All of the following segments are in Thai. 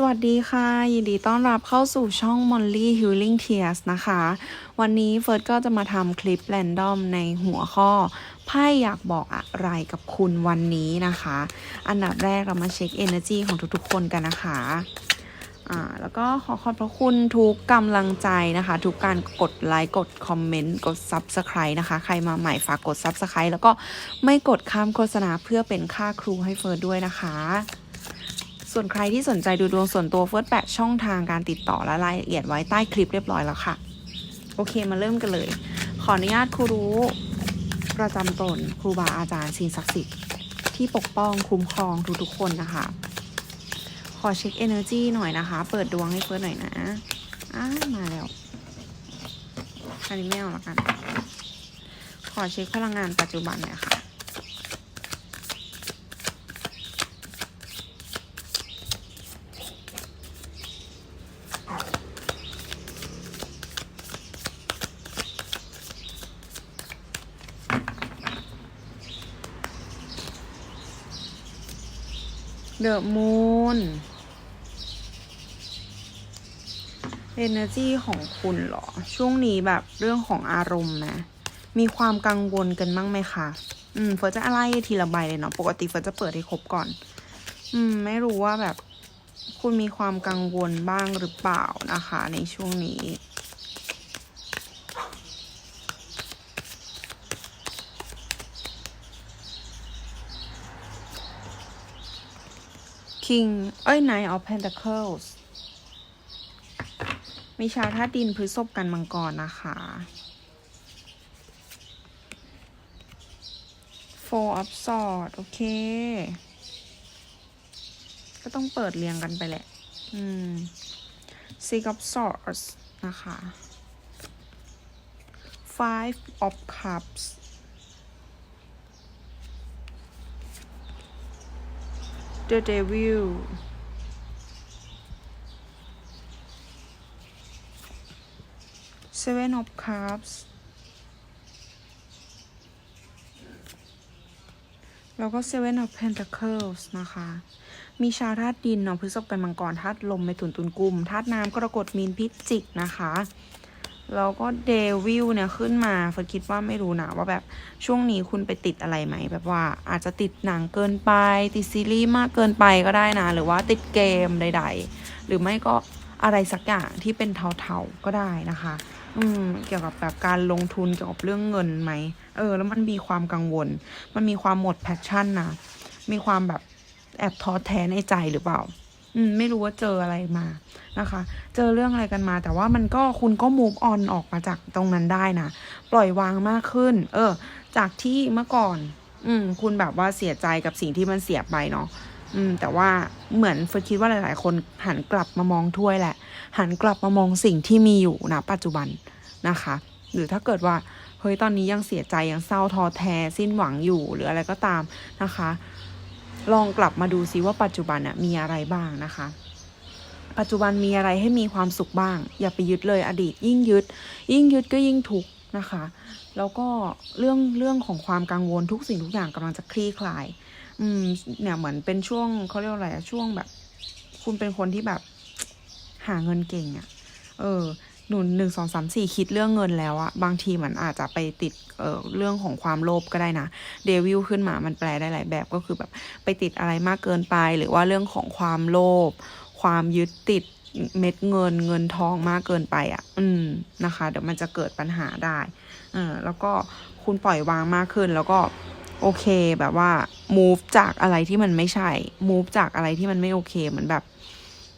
สวัสดีค่ะ ยินดีต้อนรับเข้าสู่ช่อง Molly Healing Tears นะคะ วันนี้เฟิร์สก็จะมาทำคลิปแรนดอมในหัวข้อไพ่อยากบอกอะไรกับคุณวันนี้นะคะ อันดับแรกเรามาเช็ค Energy ของทุกๆคนกันนะคะอ่าแล้วก็ขอขอบพระคุณทุกกำลังใจนะคะ ทุกการกดไลค์กดคอมเมนต์กด Subscribe นะคะ ใครมาใหม่ฝากกด Subscribe แล้วก็ไม่กดข้ามโฆษณาเพื่อเป็นค่าครูให้เฟิร์สด้วยนะคะ ส่วนใครที่สนใจดูดวงส่วนตัวเฟิร์สแปะช่องทางการติดต่อและรายละเอียดไว้ใต้คลิปเรียบร้อยแล้วค่ะ โอเคมาเริ่มกันเลย ขออนุญาตครูรู้ประจำตนครูบาอาจารย์สิ่งศักดิ์สิทธิ์ที่ปกป้องคุ้มครองทุกๆคนนะคะ ขอเช็ค energy หน่อยนะคะ เปิดดวงให้เฟิร์สหน่อยนะอ้ามาแล้วอันนี้ไม่เอาแล้วกัน ขอเช็คพลังงานปัจจุบันหน่อยค่ะ เดอะมูน energy ของคุณเหรอ ช่วงนี้แบบเรื่องของอารมณ์นะ มีความกังวลกันบ้างไหมคะ อืมเฟิร์สจะอะไรทีละใบเลยเนาะ ปกติเฟิร์สจะเปิดให้ครบก่อน อืม ไม่รู้ว่าแบบ คุณมีความกังวลบ้างหรือเปล่านะคะ ในช่วงนี้ King เอ้ย Nine of Pentacles มีชาวธาตุดินพฤษภกันมังกรนะคะ Four of Swords โอเค ก็ต้องเปิดเรียงกันไปแหละ อืม Six of Swords นะคะ Five of Cups The Devil Seven of Cups แล้วก็ Seven of Pentacles นะคะ มีชาวธาตุดินเนาะพฤษภกันมังกรธาตุลมไปถุนตุนกุมธาตุน้ำกรกฎมีนพิจิกนะคะ แล้วก็เดวิลเนี่ยขึ้นมาเฟิร์นคิดว่าไม่รู้นะว่าแบบช่วงนี้คุณไปติดอะไรไหม แบบว่าอาจจะติดหนังเกินไป ติดซีรีส์มากเกินไปก็ได้นะ หรือว่าติดเกมใด ๆ หรือไม่ก็อะไรสักอย่างที่เป็นเทาๆก็ได้นะคะ อืม เกี่ยวกับแบบการลงทุนเกี่ยวกับเรื่องเงินไหม เออ แล้วมันมีความกังวล มันมีความหมดแพชชั่นนะ มีความแบบแอบท้อแท้ในใจหรือเปล่า อืมไม่รู้ว่าเจออะไรมานะคะ เจอเรื่องอะไรกันมา แต่ว่ามันก็คุณก็ move on ออกมาจากตรงนั้นได้นะปล่อยวางมากขึ้น เออ จากที่เมื่อก่อน อืม คุณแบบว่าเสียใจกับสิ่งที่มันเสียไปเนาะอืม แต่ว่าเหมือนเฟิร์คิดว่าหลาย ๆ คนหันกลับมามองถ้วยแหละ หันกลับมามองสิ่งที่มีอยู่นะปัจจุบันนะคะ หรือถ้าเกิดว่าเฮ้ยตอนนี้ยังเสียใจยังเศร้าท้อแท้สิ้นหวังอยู่หรืออะไรก็ตามนะคะ ลองกลับมาดูซิว่าปัจจุบันน่ะมีอะไรบ้างนะคะ ปัจจุบันมีอะไรให้มีความสุขบ้าง อย่าไปยึดเลยอดีต ยิ่งยึด ยิ่งยึดก็ยิ่งทุกข์นะคะ แล้วก็เรื่องเรื่องของความกังวลทุกสิ่งทุกอย่างกำลังจะคลี่คลาย อืมเนี่ยเหมือนเป็นช่วงเขาเรียกว่าอะไรช่วงแบบ คุณเป็นคนที่แบบหาเงินเก่งอะ เออ หนุนหนึ่งสองสามสี่คิดเรื่องเงินแล้วอะบางทีมันอาจจะไปติดเอ่อเรื่องของความโลภก็ได้นะเดวิลขึ้นมามันแปลได้หลายแบบก็คือแบบไปติดอะไรมากเกินไป หรือว่าเรื่องของความโลภความยึดติดเม็ดเงินเงินทองมากเกินไปอะอืมนะคะ เดี๋ยวมันจะเกิดปัญหาได้เออแล้วก็คุณปล่อยวางมากขึ้น แล้วก็โอเคแบบว่า move จากอะไรที่มันไม่ใช่ move จากอะไรที่มันไม่โอเคเหมือนแบบ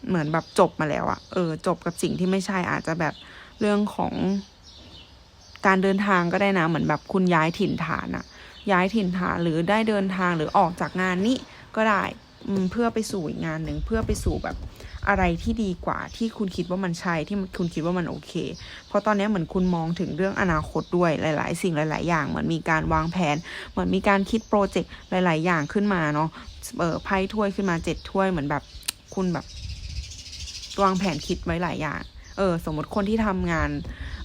เหมือนแบบจบมาแล้วอะเออ จบกับสิ่งที่ไม่ใช่อาจจะแบบเรื่องของการเดินทางก็ได้นะ เหมือนแบบคุณย้ายถิ่นฐานอะย้ายถิ่นฐานหรือได้เดินทางหรือออกจากงานนี้ก็ได้เพื่อไปสู่อีกงานหนึ่งเพื่อไปสู่แบบอะไรที่ดีกว่าที่คุณคิดว่ามันใช่ที่คุณคิดว่ามันโอเค เพราะตอนนี้เหมือนคุณมองถึงเรื่องอนาคตด้วยหลาย ๆ สิ่งหลาย ๆ อย่างเหมือนมีการวางแผน เหมือนมีการคิดโปรเจกต์หลาย ๆ อย่างขึ้นมาเนาะเออไพ่ถ้วยขึ้นมาเจ็ดถ้วยเหมือนแบบคุณแบบ วางแผนคิดไว้หลายอย่าง เออ สมมติคนที่ทำงาน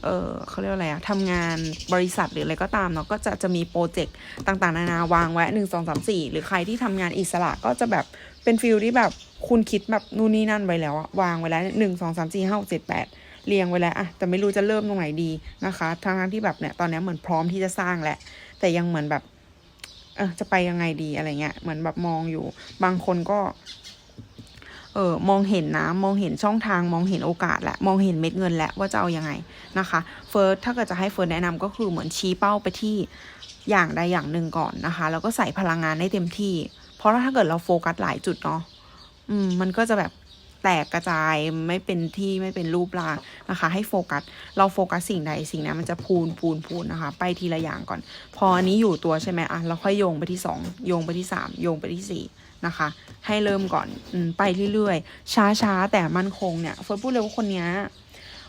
เออเขาเรียกว่าอะไรอะทำงานบริษัทหรืออะไรก็ตามเนาะ ก็จะจะมีโปรเจกต์ต่างๆ นานาวางไว้หนึ่งสองสามสี่หรือใครที่ทำงานอิสระก็จะแบบเป็นฟิลที่แบบคุณคิดแบบนู่นนี่นั่นไว้แล้วอะวางไว้แล้วหนึ่งสองสามสี่ห้าหกเจ็ดแปดเรียงไว้แล้วอะแต่ไม่รู้จะเริ่มตรงไหนดีนะคะทั้งที่แบบเนี่ยตอนนี้เหมือนพร้อมที่จะสร้างแหละแต่ยังเหมือนแบบเออจะไปยังไงดีอะไรเงี้ยเหมือนแบบมองอยู่ บางคนก็ เออมองเห็นนะมองเห็นช่องทางมองเห็นโอกาสแหละมองเห็นเม็ดเงินแล้วว่าจะเอายังไงนะคะเฟิร์สถ้าเกิดจะให้เฟิร์สแนะนำก็คือเหมือนชี้เป้าไปที่อย่างใดอย่างหนึ่งก่อนนะคะแล้วก็ใส่พลังงานให้เต็มที่ เพราะถ้าเกิดเราโฟกัสหลายจุดเนาะอืมมันก็จะแบบแตกกระจายไม่เป็นที่ไม่เป็นรูปร่างนะคะ ให้โฟกัส เราโฟกัสสิ่งใดสิ่งนั้นมันจะพูนพูนพูนนะคะ ไปทีละอย่างก่อน พออันนี้อยู่ตัวใช่ไหมอะเราค่อยโยงไปที่สองโยงไปที่สามโยงไปที่สี่ นะคะ ให้เริ่มก่อนอไปเรื่อยๆ ช้าๆ แต่มั่นคงเนี่ยเฟิร์นพูดเลยว่าคนนี้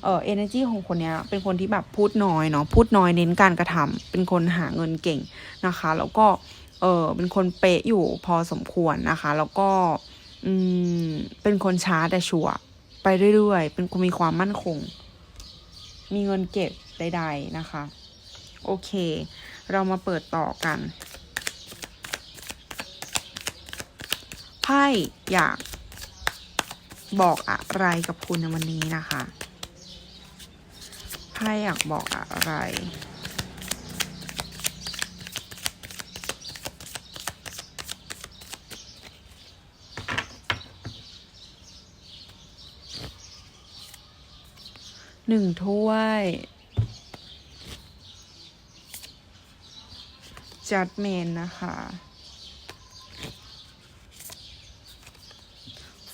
เออ energy ของคนนี้เป็นคนที่แบบพูดน้อยเนาะพูดน้อยเน้นการกระทำเป็นคนหาเงินเก่งนะคะ แล้วก็เออเป็นคนเป๊ะอยู่พอสมควรนะคะ แล้วก็อืมเป็นคนช้าแต่ชัวร์ไปเรื่อยๆ เป็นคนมีความมั่นคง มีเงินเก็บใดๆนะคะ โอเค เรามาเปิดต่อกัน ไพ่อยากบอกอะไรกับคุณในวันนี้นะคะไพ่อยากบอกอะไร หนึ่งถ้วย จัดเมนนะคะ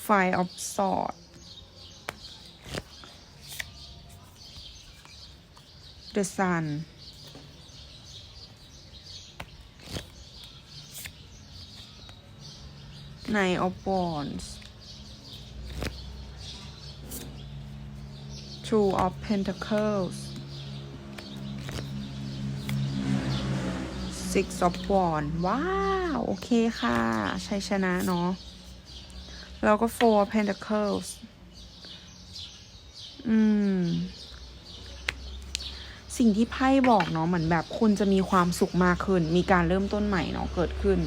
ไฟออฟสอด The Sun ใน of Wands Two of Pentacles Six of Wands ว้าว โอเคค่ะ ชัยชนะเนาะ แล้วก็ Four Pentacles อืม สิ่งที่ไพ่บอกเนาะเหมือนแบบคุณจะมีความสุขมากขึ้น มีการเริ่มต้นใหม่เนาะเกิดขึ้น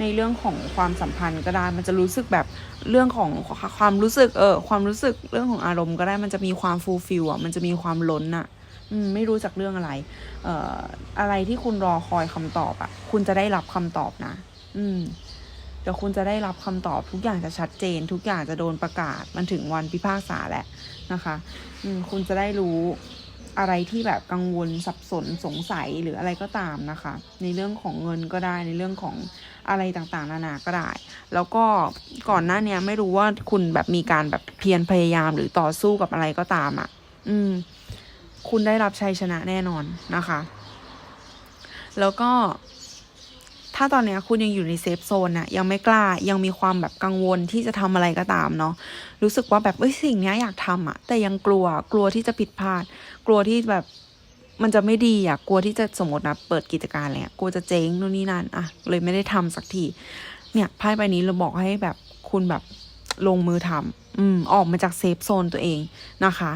ในเรื่องของความสัมพันธ์ก็ได้ มันจะรู้สึกแบบเรื่องของความรู้สึก เออ ความรู้สึกเรื่องของอารมณ์ก็ได้ มันจะมีความฟูลฟิลอะ มันจะมีความล้นอะอืมไม่รู้จากเรื่องอะไร เอ่อ อะไรที่คุณรอคอยคำตอบอะ คุณจะได้รับคำตอบนะ อืม เดี๋ยวคุณจะได้รับคำตอบทุกอย่างจะชัดเจน ทุกอย่างจะโดนประกาศมันถึงวันพิพากษาแหละนะคะอืคุณจะได้รู้อะไรที่แบบกังวลสับสนสงสัยหรืออะไรก็ตามนะคะ ในเรื่องของเงินก็ได้ในเรื่องของอะไรต่างๆ นานาก็ได้ แล้วก็ก่อนหน้าเนี้ยไม่รู้ว่าคุณแบบมีการแบบเพียรพยายามหรือต่อสู้กับอะไรก็ตามอะ่ะ อืม คุณได้รับชัยชนะแน่นอนนะคะ แล้วก็ ถ้าตอนเนี้ยคุณยังอยู่ในเซฟโซนน่ะยังไม่กล้ายังมีความแบบกังวลที่จะทำอะไรก็ตามเนาะรู้สึกว่าแบบเอ้ยสิ่งเนี้ยอยากทำอะแต่ยังกลัวกลัวที่จะผิดพลาด กลัวที่แบบมันจะไม่ดีอะกลัวที่จะสมมตินะเปิดกิจการอะไรเงี้ยกลัวจะเจ๊งนู่นนี่นั่นอะเลยไม่ได้ทำสักทีเนี่ยไพ่ใบนี้เราบอกให้แบบคุณแบบลงมือทำอืมออกมาจากเซฟโซนตัวเองนะคะ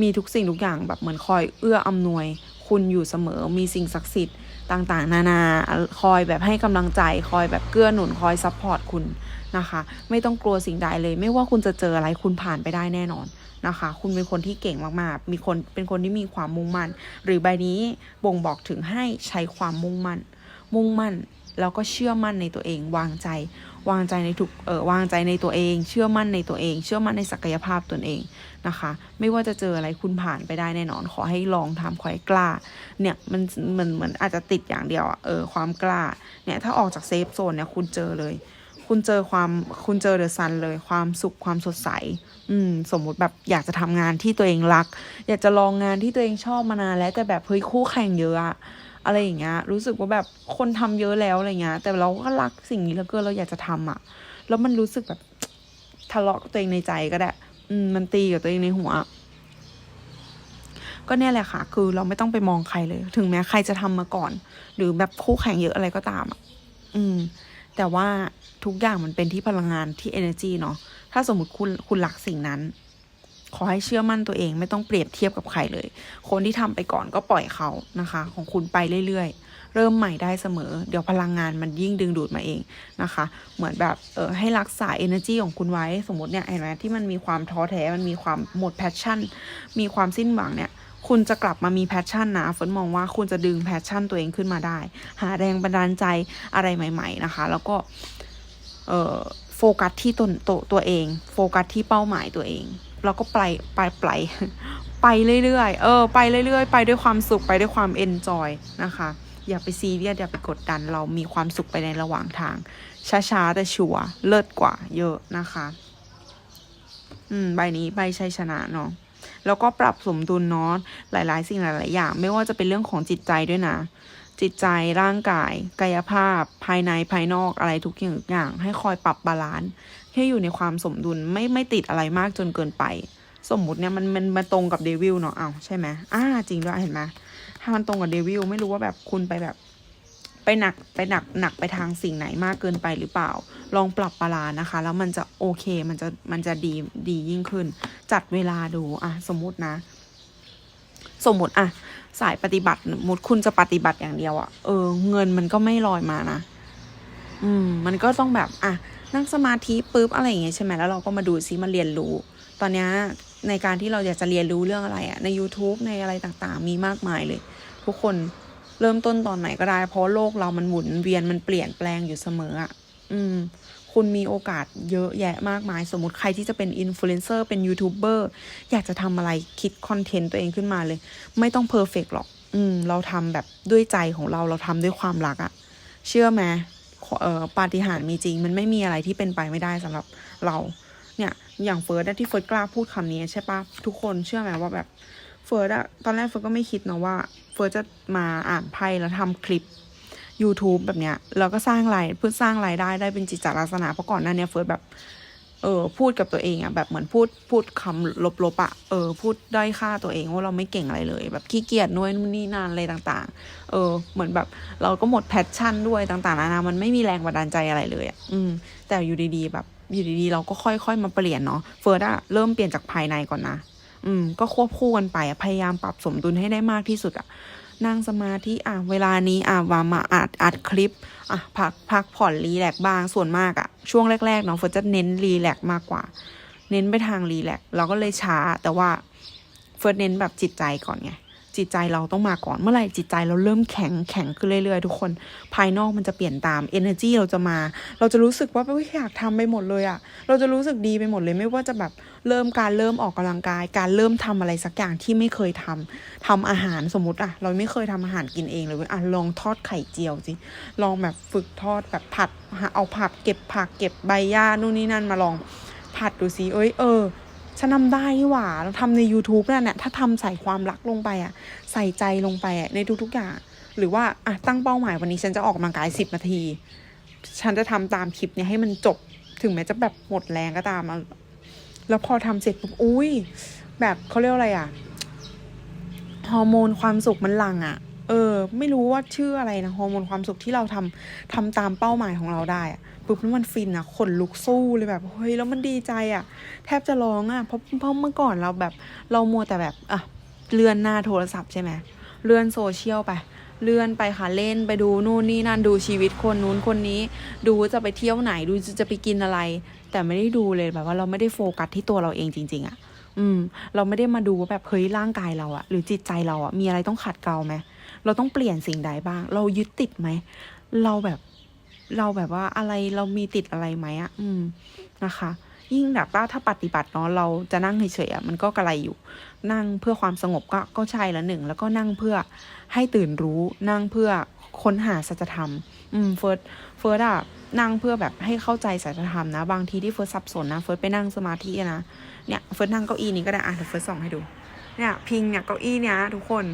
มีทุกสิ่งทุกอย่างแบบเหมือนคอยเอื้ออำนวย คุณอยู่เสมอมีสิ่งศักดิ์สิทธิ์ ต่างๆ นานาคอยแบบให้กำลังใจ คอยแบบเกื้อหนุนคอยซัพพอร์ตคุณนะคะ ไม่ต้องกลัวสิ่งใดเลย ไม่ว่าคุณจะเจออะไรคุณผ่านไปได้แน่นอนนะคะ คุณเป็นคนที่เก่งมากๆ มีคนเป็นคนที่มีความมุ่งมั่น หรือใบนี้บ่งบอกถึงให้ใช้ความมุ่งมั่น มุ่งมั่นแล้วก็เชื่อมั่นในตัวเองวางใจ วางใจในทุกเออวางใจในตัวเอง เชื่อมั่นในตัวเอง เชื่อมั่นในศักยภาพตนเองนะคะ ไม่ว่าจะเจออะไรคุณผ่านไปได้แน่นอน ขอให้ลองทำขอให้กล้า เนี่ยมันมันเหมือนอาจจะติดอย่างเดียวอะเออความกล้า เนี่ยถ้าออกจากเซฟโซนเนี่ยคุณเจอเลย คุณเจอความคุณเจอเดอะซันเลย ความสุขความสดใส อืมสมมุติแบบอยากจะทำงานที่ตัวเองรัก อยากจะลองงานที่ตัวเองชอบมานานแล้วแต่แบบเฮ้ยคู่แข่งเยอะอะ อะไรอย่างเงี้ยรู้สึกว่าแบบคนทำเยอะแล้วอะไรเงี้ยแต่เราก็รักสิ่งนี้แล้วก็เราอยากจะทำอะ แล้วมันรู้สึกแบบทะเลาะกับตัวเองในใจก็ได้อืมมันตีกับตัวเองในหัว ก็เนี่ยแหละค่ะ คือเราไม่ต้องไปมองใครเลย ถึงแม้ใครจะทำมาก่อน หรือแบบคู่แข่งเยอะอะไรก็ตามอะอืม แต่ว่าทุกอย่างมันเป็นที่พลังงานที่ energy เนาะถ้าสมมติคุณคุณหลักสิ่งนั้น ขอให้เชื่อมั่นตัวเองไม่ต้องเปรียบเทียบกับใครเลย คนที่ทำไปก่อนก็ปล่อยเขานะคะ ของคุณไปเรื่อยเริ่มใหม่ได้เสมอ เดี๋ยวพลังงานมันยิ่งดึงดูดมาเองนะคะ เหมือนแบบเออให้รักษา energy ของคุณไว้สมมติเนี่ยเห็นไหมที่มันมีความท้อแท้มันมีความหมด passion มีความสิ้นหวังเนี่ยคุณจะกลับมามีแพชชั่นนะฝนมองว่าคุณจะดึงแพชชั่นตัวเองขึ้นมาได้ หาแรงบันดาลใจอะไรใหม่ ๆนะคะ แล้วก็เอ่อโฟกัสที่ตนตัวตัวเอง โฟกัสที่เป้าหมายตัวเอง แล้วก็ไปไปไปไปเรื่อยๆ เออ ไปเรื่อยๆ ไปด้วยความสุขไปด้วยความเอนจอยนะคะ อย่าไปซีเรียสอย่าไปกดดัน เรามีความสุขไปในระหว่างทาง ช้าๆ แต่ชัวร์เลิศกว่า เยอะนะคะ อืม ใบนี้ใบชัยชนะเนาะแล้วก็ปรับสมดุลเนาะหลาย ๆ สิ่งหลาย ๆ อย่าง ไม่ว่าจะเป็นเรื่องของจิตใจด้วยนะ จิตใจร่างกาย กายภาพ ภายในภายนอกอะไรทุกอย่างอย่างให้คอยปรับบาลานซ์ ให้อยู่ในความสมดุลไม่ไม่ติดอะไรมากจนเกินไป สมมุติเนี่ยมันมันมาตรงกับเดวิลเนาะเอ้าใช่ไหมอ่าจริงด้วยเห็นไหมถ้ามันตรงกับเดวิลไม่รู้ว่าแบบคุณไปแบบไปหนักไปหนักหนักไปทางสิ่งไหนมากเกินไปหรือเปล่า ลองปรับบาลานนะคะ แล้วมันจะโอเคมันจะมันจะดีดียิ่งขึ้น จัดเวลาดูอะสมมตินะ สมมติอะสายปฏิบัติสมมติคุณจะปฏิบัติอย่างเดียวอะ่ะเออ เงินมันก็ไม่ลอยมานะ อืม มันก็ต้องแบบ อะ นั่งสมาธิปุ๊บอะไรอย่างเงี้ยใช่ไหมแล้วเราก็มาดูซิมาเรียนรู้ ตอนนี้ในการที่เราอยากจะเรียนรู้เรื่องอะไรอะใน YouTube ในอะไรต่างๆ มีมากมายเลย ทุกคนเริ่มต้นตอนไหนก็ได้ เพราะโลกเรามันหมุนเวียนมันเปลี่ยนแปลงอยู่เสมออะ่ะอืม คุณมีโอกาสเยอะแยะมากมาย สมมติใครที่จะเป็นอินฟลูเอนเซอร์เป็นยูทูบเบอร์อยากจะทำอะไรคิดคอนเทนต์ตัวเองขึ้นมาเลย ไม่ต้องเพอร์เฟกหรอก อืม เราทำแบบด้วยใจของเราเราทำด้วยความรักอะเชื่อไหม ปาฏิหาริย์มีจริง มันไม่มีอะไรที่เป็นไปไม่ได้สำหรับเราเนี่ยอย่างเฟิร์สที่เฟิร์สกล้าพูดคำนี้ใช่ปะทุกคนเชื่อไหมว่าแบบเฟิร์สอะตอนแรกเฟิร์สก็ไม่คิดนะว่าเฟิร์สจะมาอ่านไพ่แล้วทำคลิป YouTube แบบเนี้ยแล้วก็สร้างรายเพื่อสร้างรายได้ได้เป็นจิตจลักษณะเพราะก่อนหน้านี้เฟิร์สแบบ เออพูดกับตัวเองอะแบบเหมือนพูดพูดคำลบๆอะเออพูดด้อยค่าตัวเองว่าเราไม่เก่งอะไรเลย แบบขี้เกียจนู่นนี่นั่นอะไรต่างๆ เออ เหมือนแบบเราก็หมดแพชชั่นด้วยต่างๆนานามันไม่มีแรงบันดาลใจอะไรเลยอะอืม แต่อยู่ดีๆ แบบอยู่ดีๆ เราก็ค่อยๆมาเปลี่ยนเนาะเฟิร์สอะเริ่มเปลี่ยนจากภายในก่อนนะอืมก็ควบคู่กันไปพยายามปรับสมดุลให้ได้มากที่สุดอะ นั่งสมาธิอะเวลานี้อะวามาอัดอัดคลิปอะพักพักผ่อนรีแลกซ์บ้างส่วนมากอะช่วงแรกๆเนาะเฟิร์สจะเน้นรีแลกซ์มากกว่า เน้นไปทางรีแลกซ์เราก็เลยช้าแต่ว่าเฟิร์สเน้นแบบจิตใจก่อนไง จิตใจเราต้องมาก่อนเมื่อไหร่จิตใจเราเริ่มแข็งแข็งขึ้นเรื่อยๆ ทุกคนภายนอกมันจะเปลี่ยนตาม energy เราจะมา เราจะรู้สึกว่าเฮ้ยอยากทำไปหมดเลยอะเราจะรู้สึกดีไปหมดเลยไม่ว่าจะแบบเริ่มการเริ่มออกกำลังกาย การเริ่มทำอะไรสักอย่างที่ไม่เคยทำทำอาหารสมมติอะเราไม่เคยทำอาหารกินเองเลยเว้ยอะลองทอดไข่เจียวสิลองแบบฝึกทอดแบบผัดเอาผักเก็บผักเก็บใบหญ้านู่นนี่นั่นมาลองผัดดูสิเอ้ยเออ ฉันทำได้นี่หว่าเราทำใน YouTube นั่นแหละถ้าทำใส่ความรักลงไปอะ ใส่ใจลงไปอะในทุกๆอย่าง หรือว่าอะตั้งเป้าหมายวันนี้ฉันจะออกกำลังกายสิบนาที ฉันจะทำตามคลิปเนี้ยให้มันจบ ถึงแม้จะแบบหมดแรงก็ตาม แล้วพอทำเสร็จปุ๊บอุ้ย แบบเขาเรียกอะไรอะ ฮอร์โมนความสุขมันหลั่งอะ เออ ไม่รู้ว่าชื่ออะไรนะ ฮอร์โมนความสุขที่เราทำทำตามเป้าหมายของเราได้อะ ปุ๊บแล้วมันฟินอะขนลุกสู้เลยแบบเฮ้ยแล้วมันดีใจอะแทบจะร้องอะเพราะเพราะเมื่อก่อนเราแบบเรามัวแต่แบบอะเลื่อนหน้าโทรศัพท์ใช่ไหมเลื่อนโซเชียลไปเลื่อนไปค่ะเล่นไปดูนู่นนี่นั่นดูชีวิตคนนู้นคนนี้ ดูจะไปเที่ยวไหนดูจะไปกินอะไร แต่ไม่ได้ดูเลยแบบว่าเราไม่ได้โฟกัสที่ตัวเราเองจริง ๆอะ อืม เราไม่ได้มาดูว่าแบบเฮ้ยร่างกายเราอะหรือจิตใจเราอะมีอะไรต้องขัดเกลาไหมเราต้องเปลี่ยนสิ่งใดบ้าง เรายึดติดไหมเราแบบ เราแบบว่าอะไรเรามีติดอะไรไหมอะอืมนะคะ ยิ่งแบบว่าถ้าปฏิบัติเนาะเราจะนั่งเฉยๆอะมันก็กระไรอยู่ นั่งเพื่อความสงบก็ก็ใช่ละหนึ่งแล้วก็นั่งเพื่อให้ตื่นรู้นั่งเพื่อค้นหาสัจธรรม อืมเฟิร์สเฟิร์สอะนั่งเพื่อแบบให้เข้าใจสัจธรรมนะ บางทีที่เฟิร์สสับสนนะเฟิร์สไปนั่งสมาธินะเนี่ยเฟิร์สนั่งเก้าอี้นี้ก็ได้อะเดี๋ยวเฟิร์สส่องให้ดูเนี่ยพิงเนี่ยเก้าอี้เนี้ยทุกคน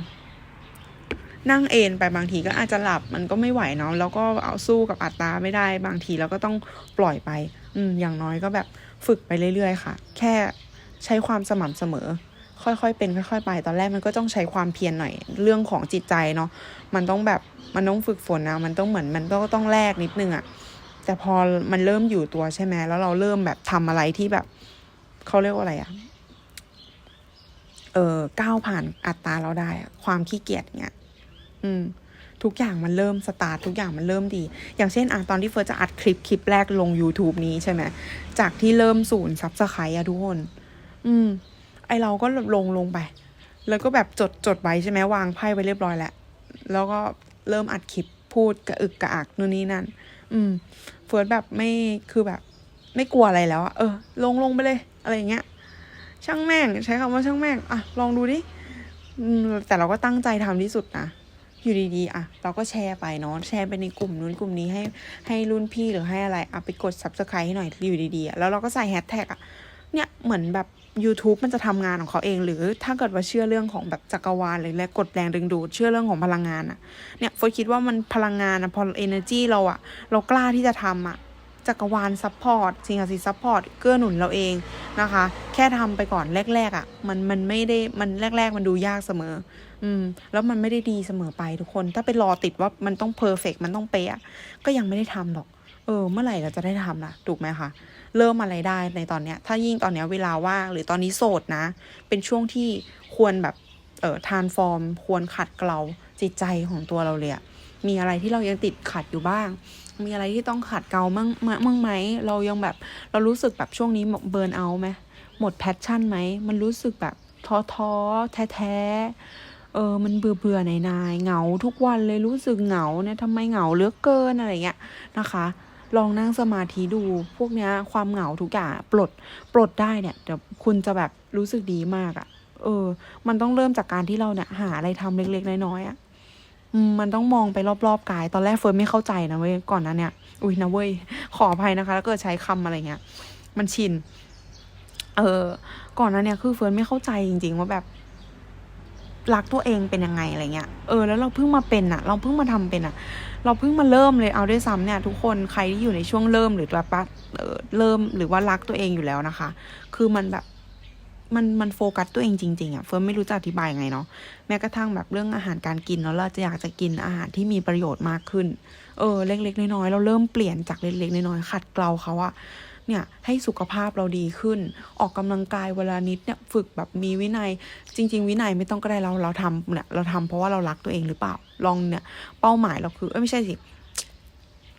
นั่งเอนไปบางทีก็อาจจะหลับมันก็ไม่ไหวเนาะแล้วก็เอาสู้กับอัตราไม่ได้บางทีเราก็ต้องปล่อยไป อืมอย่างน้อยก็แบบฝึกไปเรื่อยๆค่ะ แค่ใช้ความสม่ำเสมอ ค่อยๆเป็นค่อยๆไป ตอนแรกมันก็ต้องใช้ความเพียรหน่อยเรื่องของจิตใจเนาะมันต้องแบบมันต้องฝึกฝนนะมันต้องเหมือนมันต้องต้องแลกนิดนึงอะแต่พอมันเริ่มอยู่ตัวใช่ไหมแล้วเราเริ่มแบบทำอะไรที่แบบเขาเรียกว่าอะไรอะเออก้าวผ่านอัตราเราได้ความขี้เกียจเงี้ย อืม ทุกอย่างมันเริ่มสตาร์ททุกอย่างมันเริ่มดี อย่างเช่นอะตอนที่เฟิร์สจะอัดคลิปคลิปแรกลง YouTube นี้ใช่ไหมจากที่เริ่มศูนย์ซับสไครต์อะทุกคน อืม ไอเราก็ลงลงไป แล้วก็แบบจดจดไว้ใช่ไหมวางไพ่ไว้เรียบร้อยแล้วแล้วก็เริ่มอัดคลิปพูดกระอึกกระอักนู่นนี่นั่น อืม เฟิร์สแบบไม่คือแบบ ไม่กลัวอะไรแล้วอะเออ ลงลงไปเลย อะไรอย่างเงี้ย ช่างแม่ง ใช้คำว่าช่างแม่ง อะ ลองดูดิแต่เราก็ตั้งใจทำที่สุดนะ อยู่ดีๆอะเราก็แชร์ไปเนาะแชร์ไปในกลุ่มนู้นกลุ่มนี้ให้ให้รุ่นพี่หรือให้อะไรอะไปกด subscribe ให้หน่อยอยู่ดีๆแล้วเราก็ใส่แฮชแท็กอะเนี่ยเหมือนแบบ YouTube มันจะทำงานของเขาเอง หรือถ้าเกิดว่าเชื่อเรื่องของแบบจักรวาลหรือแรงกดแรงดึงดูดเชื่อเรื่องของพลังงานอะเนี่ยเฟิร์สคิดว่ามันพลังงานอะพอ energy เราอะเรากล้าที่จะทำอะจักรวาลซัพพอร์ตสิ่งศักดิ์สิทธิ์ซัพพอร์ตเกื้อหนุนเราเองนะคะ แค่ทำไปก่อนแรกๆอะมันมันไม่ได้มันแรก ๆ มันดูยากเสมอ อืม แล้วมันไม่ได้ดีเสมอไปทุกคน ถ้าไปรอติดว่ามันต้องเพอร์เฟกมันต้องเป๊ะก็ยังไม่ได้ทำหรอก เออ เมื่อไหร่เราจะได้ทำล่ะ ถูกไหมคะ เริ่มอะไรได้ในตอนเนี้ย ถ้ายิ่งตอนเนี้ยเวลาว่างหรือตอนนี้โสดนะ เป็นช่วงที่ควรแบบเอ่อทานฟอร์ม ควรขัดเกลาจิตใจของตัวเราเลยอะมีอะไรที่เรายังติดขัดอยู่บ้าง มีอะไรที่ต้องขัดเกลามั่งมั่งไหม เรายังแบบเรารู้สึกแบบช่วงนี้เบิร์นเอาไหมหมดแพชชั่นไหม มันรู้สึกแบบท้อท้อแท้แท้ เออมันเบื่อเบื่อๆนายนายเหงาทุกวันเลยรู้สึกเหงาเนี่ยทำไมเหงาเลือกเกินอะไรเงี้ยนะคะ ลองนั่งสมาธิดูพวกเนี้ยความเหงาทุกอย่างปลดปลดได้เนี่ยเดี๋ยวคุณจะแบบรู้สึกดีมากอะเออ มันต้องเริ่มจากการที่เราเนี่ยหาอะไรทำเล็กๆน้อยๆอะ่ะมันต้องมองไปรอบๆกาย ตอนแรกเฟิร์นไม่เข้าใจนะเว้ยก่อนนั้นเนี่ยอุ้ยนะเว้ยขออภัยนะคะถ้าเกิดใช้คำอะไรเงี้ย มันชิน เออ ก่อนนั้นเนี่ยคือเฟิร์นไม่เข้าใจจริง ๆ ว่าแบบ รักตัวเองเป็นยังไงอะไรเงี้ย เออแล้วเราเพิ่งมาเป็นอะเราเพิ่งมาทำเป็นอะเราเพิ่งมาเริ่มเลยเอาด้วยซ้ำเนี่ย ทุกคนใครที่อยู่ในช่วงเริ่มหรือแบบว่าเริ่มหรือว่ารักตัวเองอยู่แล้วนะคะ คือมันแบบมันมันโฟกัสตัวเองจริงๆอะ่ะเฟิร์นไม่รู้จะอธิบายยังไงเนาะแม้กระทั่งแบบเรื่องอาหารการกินเนาะเราจะอยากจะกินอาหารที่มีประโยชน์มากขึ้น เออเล็กๆน้อยๆเราเริ่มเปลี่ยนจากเล็กๆน้อยๆขัดเกลาเขาอะ เนี่ยให้สุขภาพเราดีขึ้น ออกกำลังกายเวลานิดเนี่ยฝึกแบบมีวินัย จริง ๆ วินัยไม่ต้องก็ได้เราเราทำเนี่ยเราทำเพราะว่าเรารักตัวเองหรือเปล่าลองเนี่ย เป้าหมายเราคือเอ้ยไม่ใช่สิ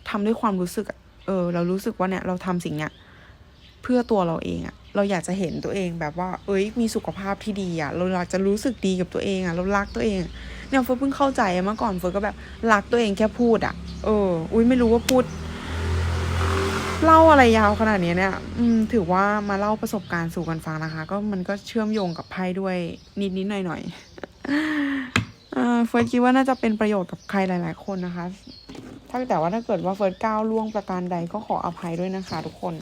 ทำด้วยความรู้สึกเออ เรารู้สึกว่าเนี่ยเราทำสิ่งเนี้ยเพื่อตัวเราเองอะเราอยากจะเห็นตัวเองแบบว่า เอ้ย มีสุขภาพที่ดีอะเราอยากจะรู้สึกดีกับตัวเองอะเรารักตัวเอง เนี่ยเฟิร์เพิ่งเข้าใจเมื่อก่อนเฟิร์ก็แบบรักตัวเองแค่พูดอะเออ อุ้ยไม่รู้ว่าพูด เล่าอะไรยาวขนาดนี้เนี่ยอืมถือว่ามาเล่าประสบการณ์สู่กันฟังนะคะ ก็มันก็เชื่อมโยงกับไพ่ด้วยนิดนิดหน่อยหน่อยๆเฟิร์นคิดว่าน่าจะเป็นประโยชน์กับใครหลาย ๆ คนนะคะ ถ้าแต่ว่าถ้าเกิดว่าเฟิร์สก้าวล่วงประการใดก็ขออภัยด้วยนะคะ ทุกคน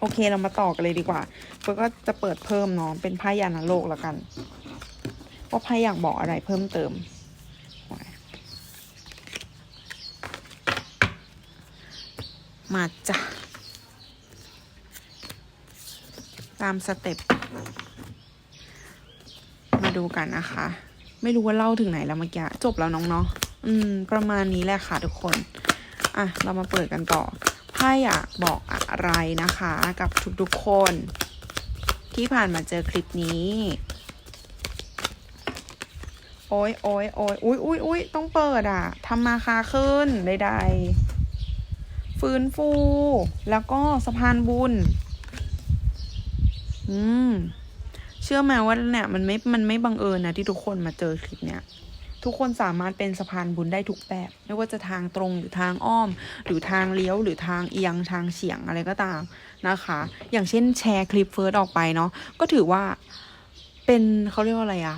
โอเคเรามาต่อกันเลยดีกว่า เฟิร์สก็จะเปิดเพิ่มเนาะเป็นไพ่ยานาโลกแล้วกัน ว่าไพ่อยากบอกอะไรเพิ่มเติม มาจ้ะ ตามสเต็ป มาดูกันนะคะ ไม่รู้ว่าเล่าถึงไหนแล้วเมื่อกี้ จบแล้วน้องเนาะ อืม ประมาณนี้แหละค่ะทุกคน อะ เรามาเปิดกันต่อ ไพ่อยากบอกอะไรนะคะ กับทุกๆคน ที่ผ่านมาเจอคลิปนี้โอ้ยโอ้ยโอ้ยอุ้ยอุ้ยอุ้ยต้องเปิดอะทำมาคาขึ้นใดๆ ฟื้นฟู แล้วก็สะพานบุญ อืม เชื่อไหมว่าเนี่ยมันไม่ มันไม่บังเอิญนะที่ทุกคนมาเจอคลิปเนี้ยทุกคนสามารถเป็นสะพานบุญได้ทุกแบบ ไม่ว่าจะทางตรงหรือทางอ้อม หรือทางเลี้ยวหรือทางเอียงทางเฉียงอะไรก็ตามนะคะ อย่างเช่นแชร์คลิปเฟิร์สออกไปเนาะก็ถือว่าเป็นเขาเรียกว่าอะไรอะ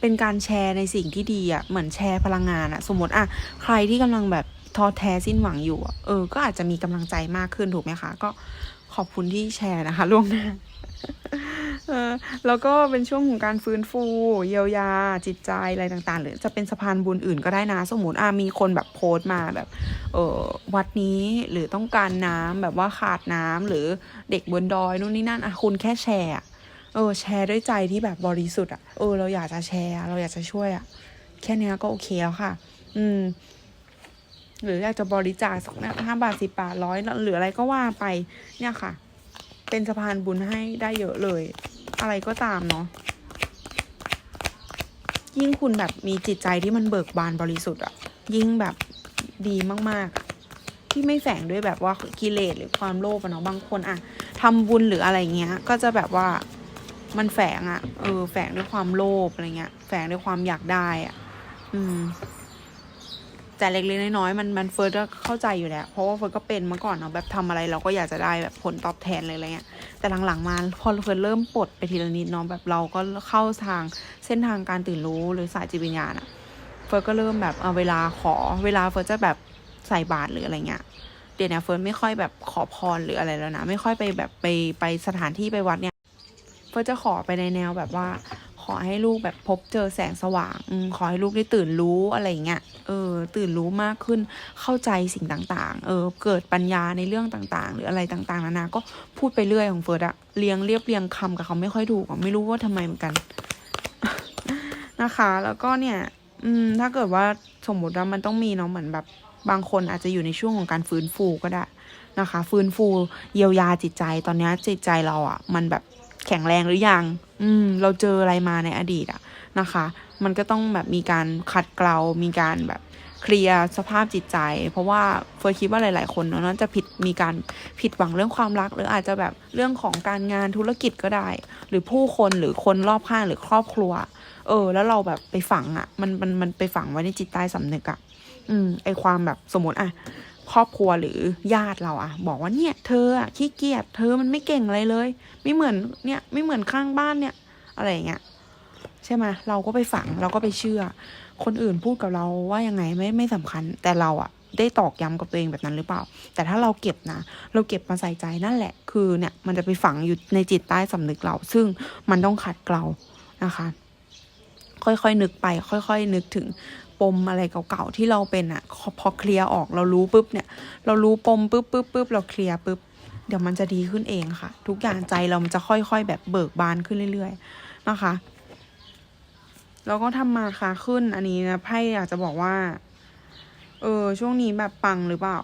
เป็นการแชร์ในสิ่งที่ดีอะเหมือนแชร์พลังงานอะสมมติอะใครที่กำลังแบบ ท้อแท้สิ้นหวังอยู่ เออ ก็อาจจะมีกำลังใจมากขึ้นถูกไหมคะ ก็ขอบคุณที่แชร์นะคะล่วงหน้าเออแล้วก็เป็นช่วงของการฟื้นฟู เยียวยาจิตใจอะไรต่างๆ หรือจะเป็นสะพานบุญอื่นก็ได้นะสมมติอ่ามีคนแบบโพสต์มาแบบ เออวัดนี้หรือต้องการน้ำแบบว่าขาดน้ำหรือเด็กบนดอยนู่นนี่นั่นอะคุณแค่แชร์อเออแชร์ด้วยใจที่แบบบริสุทธิ์อะเออเราอยากจะแชร์ เราอยากจะช่วยอะแค่นี้ก็โอเคแล้วค่ะ อืม หรืออยากจะบริจาคสักห้าบาทสิบบาทร้อยหรืออะไรก็ว่าไปเนี่ยค่ะ เป็นสะพานบุญให้ได้เยอะเลย อะไรก็ตามเนาะยิ่งคุณแบบมีจิตใจที่มันเบิกบานบริสุทธิ์อะยิ่งแบบดีมากๆ ที่ไม่แฝงด้วยแบบว่ากิเลสหรือความโลภอะเนาะบางคนอะทำบุญหรืออะไรเงี้ย ก็จะแบบว่ามันแฝงอะเออ แฝงด้วยความโลภอะไรเงี้ย แฝงด้วยความอยากได้อะอืม แต่เล็กๆน้อยๆมันมันเฟิร์สก็เข้าใจอยู่แล้วเพราะว่าเฟิร์สก็เป็นเมื่อก่อนเนาะแบบทำอะไรเราก็อยากจะได้แบบผลตอบแทนเลยอะไรเงี้ยแต่หลังๆมาพอเฟิร์สเริ่มปลดไปทีละนิดเนาะแบบเราก็เข้าทางเส้นทางการตื่นรู้หรือสายจิตวิญญาณอะเฟิร์สก็เริ่มแบบเอาเวลาขอเวลาเฟิร์สจะแบบใส่บาตรหรืออะไรเงี้ยเดี๋ยวนี้เฟิร์สไม่ค่อยแบบขอพรหรืออะไรแล้วนะ ไม่ค่อยไปแบบไปไปสถานที่ไปวัดเนี่ย เฟิร์สจะขอไปในแนวแบบว่า อให้ลูกแบบพบเจอแสงสว่างอขอให้ลูกได้ตื่นรู้อะไรอย่างเงี้ยเออ ตื่นรู้มากขึ้นเข้าใจสิ่งต่างๆ เออ เกิดปัญญาในเรื่องต่างๆ หรืออะไรต่างๆนานาก็พูดไปเรื่อยของเฟิร์สอะเรียงเรียบเรียงคำกับเขาไม่ค่อยถูกอะไม่รู้ว่าทำไมเหมือนกัน นะคะ แล้วก็เนี่ย อืม ถ้าเกิดว่าสมมติว่ามันต้องมีเนาะเหมือนแบบบางคนอาจจะอยู่ในช่วงของการฟื้นฟูก็ได้นะคะ ฟื้นฟูเยียวยาจิตใจตอนนี้จิตใจเราอะ่ะ มันแบบแข็งแรงหรือยัง อืม เราเจออะไรมาในอดีตอะ่ะนะคะ มันก็ต้องแบบมีการขัดเกลา มีการแบบเคลียร์สภาพจิตใจ เพราะว่าเฟิร์คิดว่าหลาย ๆ คนเนาะจะผิดมีการผิดหวังเรื่องความรัก หรืออาจจะแบบเรื่องของการงานธุรกิจก็ได้ หรือผู้คนหรือคนรอบข้างหรือครอบครัว เออ แล้วเราแบบไปฝังอะ่ะ มันมันมันไปฝังไว้ในจิตใต้สำนึกอะ่ะ อืม ไอความแบบสมมติอะ ครอบครัวหรือญาติเราอะบอกว่าเนี่ย เธออะขี้เกียจเธอมันไม่เก่งอะไรเลย ไม่เหมือนเนี่ยไม่เหมือนข้างบ้านเนี่ย อะไรอย่างเงี้ยใช่ไหมเราก็ไปฝังเราก็ไปเชื่อ คนอื่นพูดกับเราว่ายังไงไม่ไม่สำคัญ แต่เราอะได้ตอกย้ำกับตัวเองแบบนั้นหรือเปล่า แต่ถ้าเราเก็บนะ เราเก็บมาใส่ใจนั่นแหละ คือเนี่ยมันจะไปฝังอยู่ในจิตใต้สำนึกเรา ซึ่งมันต้องขัดเกลานะคะ ค่อยๆนึกไป ค่อย ๆ นึกถึง ปมอะไรเก่าๆที่เราเป็นอะพอเคลียร์ออกเรารู้ปุ๊บเนี่ย เรารู้ปมปุ๊บปุ๊บปุ๊บเราเคลียร์ปุ๊บเดี๋ยวมันจะดีขึ้นเองค่ะ ทุกอย่างใจเรามันจะค่อยๆ แบบเบิกบานขึ้นเรื่อย ๆ นะคะ แล้วก็ทำมาค่ะขึ้นอันนี้นะไพ่อยากจะบอกว่า เออ ช่วงนี้แบบปังหรือเปล่า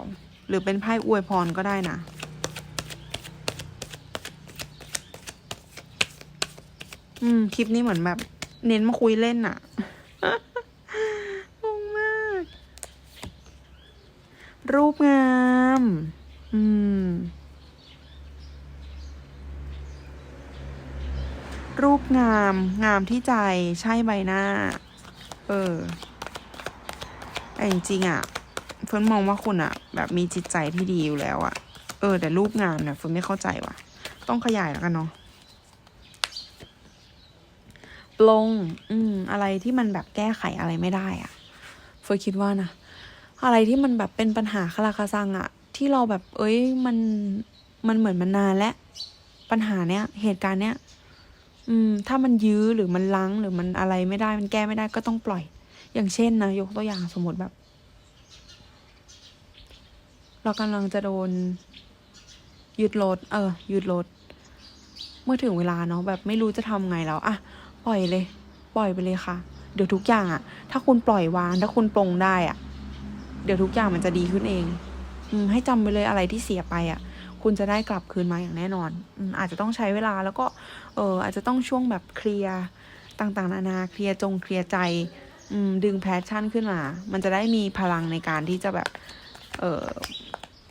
หรือเป็นไพ่อวยพรก็ได้นะอืม คลิปนี้เหมือนแบบ เน้นมาคุยเล่นอะ งงมาก รูปงาม อืม รูปงาม งามที่ใจใช่ใบหน้า เออ แต่จริงๆอะเฟิร์นมองว่าคุณอะแบบมีจิตใจที่ดีอยู่แล้วอะเออ แต่รูปงามเนี่ยเฟิร์นไม่เข้าใจว่ะ ต้องขยายแล้วกันเนาะปลง อืม อะไรที่มันแบบแก้ไขอะไรไม่ได้อะเฟิร์นคิดว่านะ อะไรที่มันแบบเป็นปัญหาคาราคาซังอะที่เราแบบ เอ้ยมันมันเหมือนมันนานแล้วปัญหาเนี้ย เหตุการณ์เนี้ย อืม ถ้ามันยื้อหรือมันลังหรือมันอะไรไม่ได้มันแก้ไม่ได้ก็ต้องปล่อย อย่างเช่นนะยกตัวอย่างสมมติแบบ เรากำลังจะโดนยึดรถเออยึดรถเมื่อถึงเวลาเนาะแบบไม่รู้จะทำไงแล้วอะปล่อยเลย ปล่อยไปเลยค่ะ เดี๋ยวทุกอย่างอะถ้าคุณปล่อยวาง ถ้าคุณปลงได้อะ เดี๋ยวทุกอย่างมันจะดีขึ้นเอง อืมให้จำไปเลยอะไรที่เสียไปอะคุณจะได้กลับคืนมาอย่างแน่นอนอืมอาจจะต้องใช้เวลาแล้วก็เอออาจจะต้องช่วงแบบเคลียร์ต่างๆ นานาเคลียร์จงเคลียร์ใจอืมดึงแพชชั่นขึ้นมา มันจะได้มีพลังในการที่จะแบบ เออ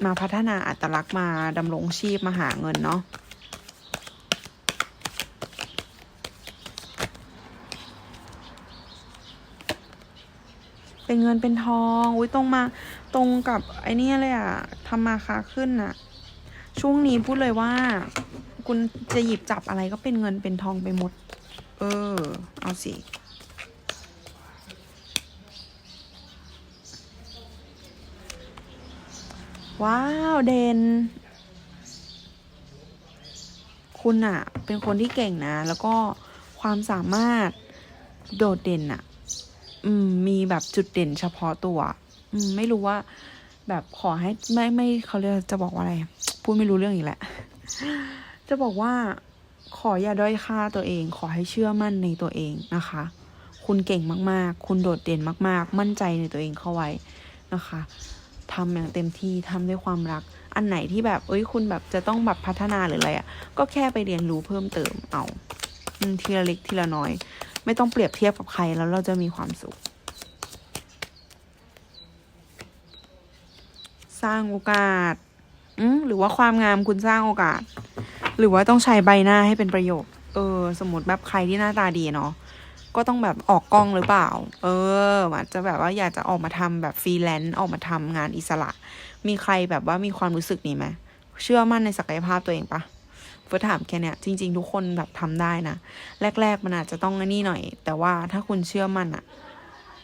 มาพัฒนาอัตลักษณ์มาดำรงชีพมาหาเงินเนาะ เป็นเงินเป็นทอง อุ้ยตรงมา ตรงกับไอ้นี่เลยอะทำมาค้าขึ้นอะช่วงนี้พูดเลยว่า คุณจะหยิบจับอะไรก็เป็นเงินเป็นทองไปหมด เออ เอาสิว้าวเดน คุณอะเป็นคนที่เก่งนะ แล้วก็ความสามารถโดดเด่นอะ อืม มีแบบจุดเด่นเฉพาะตัว อืม ไม่รู้ว่า แบบขอให้ไม่ไม่เขาเรียกจะบอกว่าอะไร พูดไม่รู้เรื่องอีกแหละ จะบอกว่า ขออย่าด้อยค่าตัวเอง ขอให้เชื่อมั่นในตัวเองนะคะ คุณเก่งมากๆ คุณโดดเด่นมาก ๆ มั่นใจในตัวเองเข้าไว้นะคะทำอย่างเต็มที่ทำด้วยความรัก อันไหนที่แบบ เอ้ย คุณแบบจะต้องแบบพัฒนาหรืออะไรอะ่ะ ก็แค่ไปเรียนรู้เพิ่มเติมเอาทีละเล็กทีละน้อย ไม่ต้องเปรียบเทียบกับใครแล้วเราจะมีความสุข สร้างโอกาสหรือว่าความงามคุณสร้างโอกาส หรือว่าต้องใช้ใบหน้าให้เป็นประโยชน์ เออ สมมติแบบใครที่หน้าตาดีเนาะก็ต้องแบบออกกล้องหรือเปล่า เอออาจจะแบบว่าอยากจะออกมาทำแบบฟรีแลนซ์ออกมาทำงานอิสระ มีใครแบบว่ามีความรู้สึกนี้ไหมเชื่อมั่นในศักยภาพตัวเองปะ เฟิร์สถามแค่เนี้ยจริง ๆ ทุกคนแบบทำได้นะแรก ๆ มันอาจจะต้องนี่หน่อย แต่ว่าถ้าคุณเชื่อมั่นอะ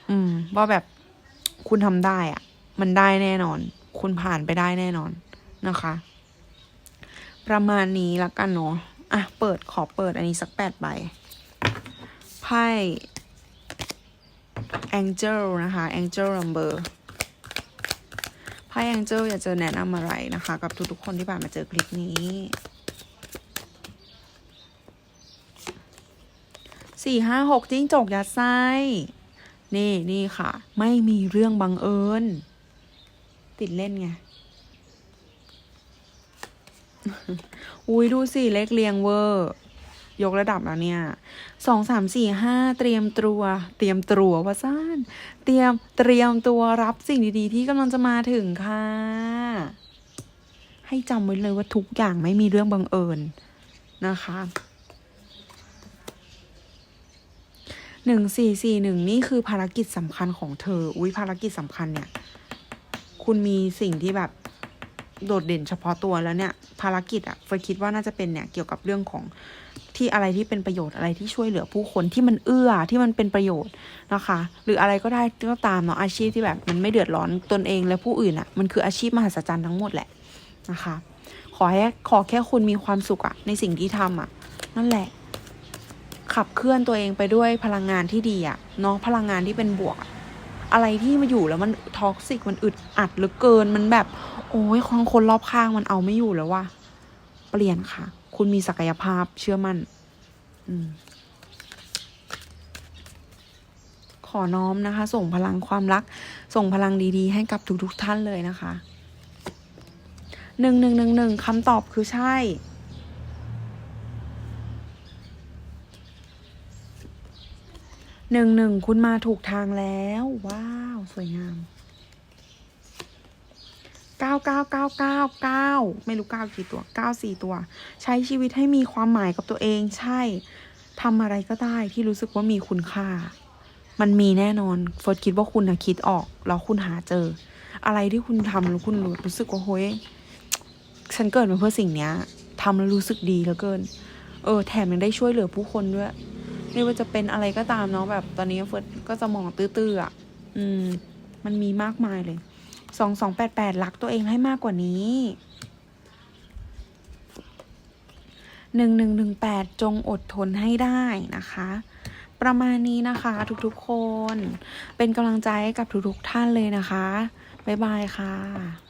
อืม ว่าแบบคุณทำได้อะมันได้แน่นอน คุณผ่านไปได้แน่นอนนะคะ ประมาณนี้ละกันเนาะอะเปิดขอเปิดอันนี้สักแปดใบไพ่ Angel นะคะ Angel Number ไพ่ Angel อยากจะแนะนำอะไรนะคะ กับทุกๆคนที่ผ่านมาเจอคลิปนี้ สี่ห้าหกจิ้งจกยัดไส้นี่นี่ค่ะ ไม่มีเรื่องบังเอิญ ติดเล่นไง อุ้ยดูสิ เลขเรียงเวอร์ ยกระดับแล้วเนี่ยสองสามสี่ห้าเตรียมตัว เตรียมตัวว่าซ่านเตรียมเตรียมตัวรับสิ่งดีๆ ที่กำลังจะมาถึงค่ะ ให้จำไว้เลยว่าทุกอย่างไม่มีเรื่องบังเอิญนะคะ หนึ่งสี่สี่หนึ่งนี่คือภารกิจสำคัญของเธอ อุ้ยภารกิจสำคัญเนี่ย คุณมีสิ่งที่แบบโดดเด่นเฉพาะตัวแล้วเนี่ย ภารกิจอะเฟยคิดว่าน่าจะเป็นเนี่ยเกี่ยวกับเรื่องของที่อะไรที่เป็นประโยชน์อะไรที่ช่วยเหลือผู้คนที่มันเอื้อที่มันเป็นประโยชน์นะคะ หรืออะไรก็ได้ก็ตามเนาะอาชีพที่แบบมันไม่เดือดร้อนตนเองและผู้อื่นอะมันคืออาชีพมหัศจรรย์ทั้งหมดแหละนะคะ ขอให้ขอแค่คุณมีความสุขอะในสิ่งที่ทำอะนั่นแหละ ขับเคลื่อนตัวเองไปด้วยพลังงานที่ดีอะเนาะพลังงานที่เป็นบวก อะไรที่มาอยู่แล้วมันท็อกซิกมันอึดอัดหลือเกินมันแบบ โอ้ยคนคนรอบข้างมันเอาไม่อยู่แล้วว่ะเปลี่ยนค่ะ คุณมีศักยภาพเชื่อมั่นอืมขอน้อมนะคะ ส่งพลังความรัก ส่งพลังดีๆ ให้กับทุกๆท่านเลยนะคะหนึ่งหนึ่งหนึ่งหนึ่งคำตอบคือใช่ หนึ่งหนึ่งคุณมาถูกทางแล้ว ว้าว สวยงามเก้าเก้าเก้าเก้าเก้าไม่รู้เก้ากี่ตัวเก้าสี่ตัว ใช้ชีวิตให้มีความหมายกับตัวเองใช่ทำอะไรก็ได้ที่รู้สึกว่ามีคุณค่า มันมีแน่นอนเฟิร์สคิดว่าคุณนะคิดออก แล้วคุณหาเจอ อะไรที่คุณทำแล้วคุณรู้รู้สึกว่าเฮ้ยฉันเกิดมาเพื่อสิ่งเนี้ยทำแล้วรู้สึกดีเหลือเกิน เออ แถมยังได้ช่วยเหลือผู้คนด้วย ไม่ว่าจะเป็นอะไรก็ตามเนาะแบบตอนนี้เฟิร์สก็จะมองตื้อๆอะอืม มันมีมากมายเลยสองสองแปดแปดรักตัวเองให้มากกว่านี้หนึ่งหนึ่งหนึ่งแปดจงอดทนให้ได้นะคะ ประมาณนี้นะคะทุกๆคน เป็นกำลังใจให้กับทุกๆท่านเลยนะคะ บ๊ายบายค่ะ